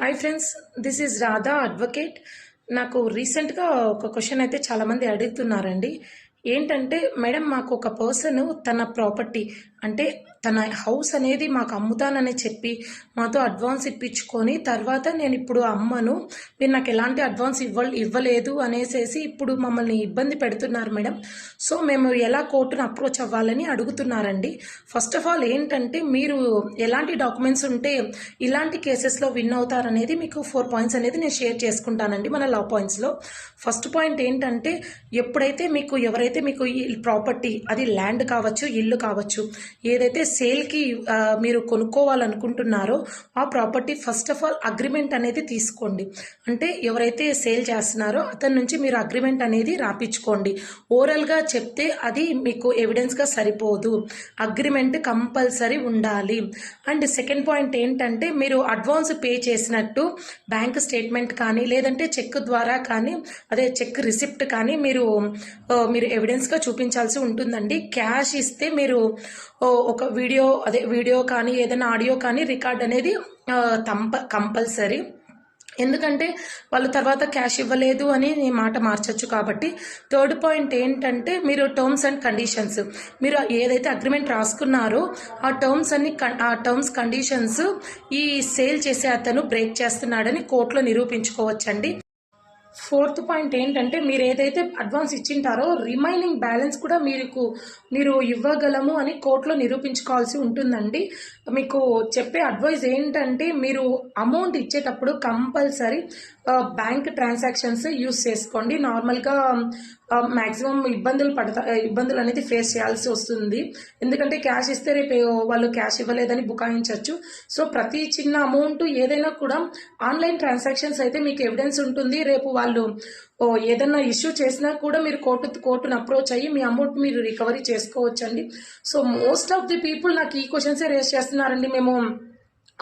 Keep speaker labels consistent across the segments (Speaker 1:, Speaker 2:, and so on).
Speaker 1: Hi friends this is Radha advocate నాకు రీసెంట్గా ఒక క్వశ్చన్ అయితే చాలామంది అడుగుతున్నారండి. ఏంటంటే మేడం మాకు ఒక పర్సన్ తన ప్రాపర్టీ అంటే తన హౌస్ అనేది మాకు అమ్ముతానని చెప్పి మాతో అడ్వాన్స్ ఇప్పించుకొని తర్వాత నేను ఇప్పుడు అమ్మను మీరు నాకు ఎలాంటి అడ్వాన్స్ ఇవ్వ ఇవ్వలేదు అనేసేసి ఇప్పుడు మమ్మల్ని ఇబ్బంది పెడుతున్నారు మేడం. సో మేము ఎలా కోర్టును అప్రోచ్ అవ్వాలని అడుగుతున్నారండి. ఫస్ట్ ఆఫ్ ఆల్ ఏంటంటే మీరు ఎలాంటి డాక్యుమెంట్స్ ఉంటే ఇలాంటి కేసెస్లో విన్ అవుతారనేది మీకు ఫోర్ పాయింట్స్ అనేది నేను షేర్ చేసుకుంటానండి మన లా. పాయింట్స్లో ఫస్ట్ పాయింట్ ఏంటంటే ఎప్పుడైతే మీకు ఎవరైతే మీకు ఈ ప్రాపర్టీ అది ల్యాండ్ కావచ్చు ఇల్లు కావచ్చు ఏదైతే సేల్కి మీరు కొనుక్కోవాలనుకుంటున్నారో ఆ property first of all agreement అనేది తీసుకోండి. అంటే ఎవరైతే సేల్ చేస్తున్నారో అతని నుంచి మీరు అగ్రిమెంట్ అనేది రాపించుకోండి. ఓరల్గా చెప్తే అది మీకు ఎవిడెన్స్గా సరిపోదు. అగ్రిమెంట్ కంపల్సరీ ఉండాలి. అండ్ సెకండ్ పాయింట్ ఏంటంటే మీరు అడ్వాన్స్ పే చేసినట్టు బ్యాంక్ స్టేట్మెంట్ కానీ లేదంటే చెక్ ద్వారా కానీ అదే చెక్ రిసిప్ట్ కానీ మీరు మీరు ఎవిడెన్స్గా చూపించాల్సి ఉంటుందండి. క్యాష్ ఇస్తే మీరు ఒక వీడియో అదే వీడియో కానీ ఏదైనా ఆడియో కానీ రికార్డ్ అనేది తంప కంపల్సరీ. ఎందుకంటే వాళ్ళు తర్వాత క్యాష్ ఇవ్వలేదు అని నీ మాట మార్చచ్చు కాబట్టి. థర్డ్ పాయింట్ ఏంటంటే మీరు టర్మ్స్ అండ్ కండిషన్స్. మీరు ఏదైతే అగ్రిమెంట్ రాసుకున్నారో ఆ టర్మ్స్ అన్ని ఆ టర్మ్స్ కండిషన్స్ ఈ సేల్ చేసే అతను బ్రేక్ చేస్తున్నాడని కోర్టులో నిరూపించుకోవచ్చండి. ఫోర్త్ పాయింట్ ఏంటంటే మీరు ఏదైతే అడ్వాన్స్ ఇచ్చింటారో రిమైనింగ్ బ్యాలెన్స్ కూడా మీకు మీరు ఇవ్వగలము అని కోర్టులో నిరూపించుకోవాల్సి ఉంటుందండి. మీకు చెప్పే అడ్వైస్ ఏంటంటే మీరు అమౌంట్ ఇచ్చేటప్పుడు కంపల్సరీ బ్యాంక్ ట్రాన్సాక్షన్స్ యూస్ చేసుకోండి. నార్మల్గా మ్యాక్సిమం ఇబ్బందులు పడతా ఇబ్బందులు అనేది ఫేస్ చేయాల్సి వస్తుంది. ఎందుకంటే క్యాష్ ఇస్తే రేపు వాళ్ళు క్యాష్ ఇవ్వలేదని బుకాయించవచ్చు సో ప్రతి చిన్న అమౌంట్ ఏదైనా కూడా ఆన్లైన్ ట్రాన్సాక్షన్స్ అయితే మీకు ఎవిడెన్స్ ఉంటుంది. రేపు వాళ్ళు ఏదైనా ఇష్యూ చేసినా కూడా మీరు కోర్టు కోర్టును అప్రోచ్ అయ్యి మీ అమౌంట్ మీరు రికవరీ చేసుకోవచ్చండి. So most of the people నాకు ఈ క్వశ్చన్సే రేస్ చేస్తున్నారండి. మేము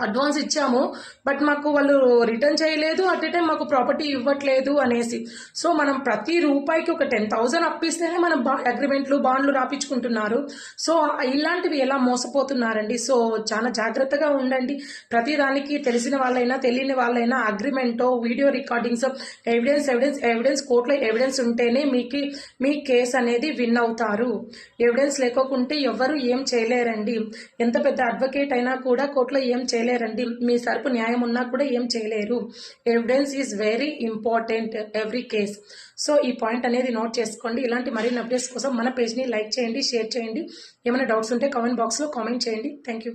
Speaker 1: అడ్వాన్స్ ఇచ్చాము బట్ మాకు వాళ్ళు రిటర్న్ చేయలేదు. అట్ ఏ టైం మాకు ప్రాపర్టీ ఇవ్వట్లేదు అనేసి. సో మనం ప్రతి రూపాయికి ఒక టెన్ థౌజండ్ అప్పిస్తేనే మనం బా అగ్రిమెంట్లు బాండ్లు రాపించుకుంటున్నారు సో ఇలాంటివి ఎలా మోసపోతున్నారండి? సో చాలా జాగ్రత్తగా ఉండండి. ప్రతి దానికి తెలిసిన వాళ్ళైనా తెలియని వాళ్ళైనా అగ్రిమెంటో video recordings evidence evidence evidence కోర్టులో ఎవిడెన్స్ ఉంటేనే మీకు మీ కేసు అనేది విన్ అవుతారు. ఎవిడెన్స్ లేకోకుంటే ఎవరు ఏం చేయలేరండి. ఎంత పెద్ద అడ్వకేట్ అయినా కూడా కోర్టులో ఏం చేయలేరండి. మీ సరుపు న్యాయం ఉన్నా కూడా ఏం చేయలేరు. Evidence is very important every case so ఈ పాయింట్ అనేది నోట్ చేసుకోండి. ఇలాంటి మరిన్ని అప్డేట్స్ కోసం మన పేజ్ని లైక్ చేయండి షేర్ చేయండి. ఏమైనా డౌట్స్ ఉంటే కామెంట్ బాక్స్లో కామెంట్ చేయండి. Thank you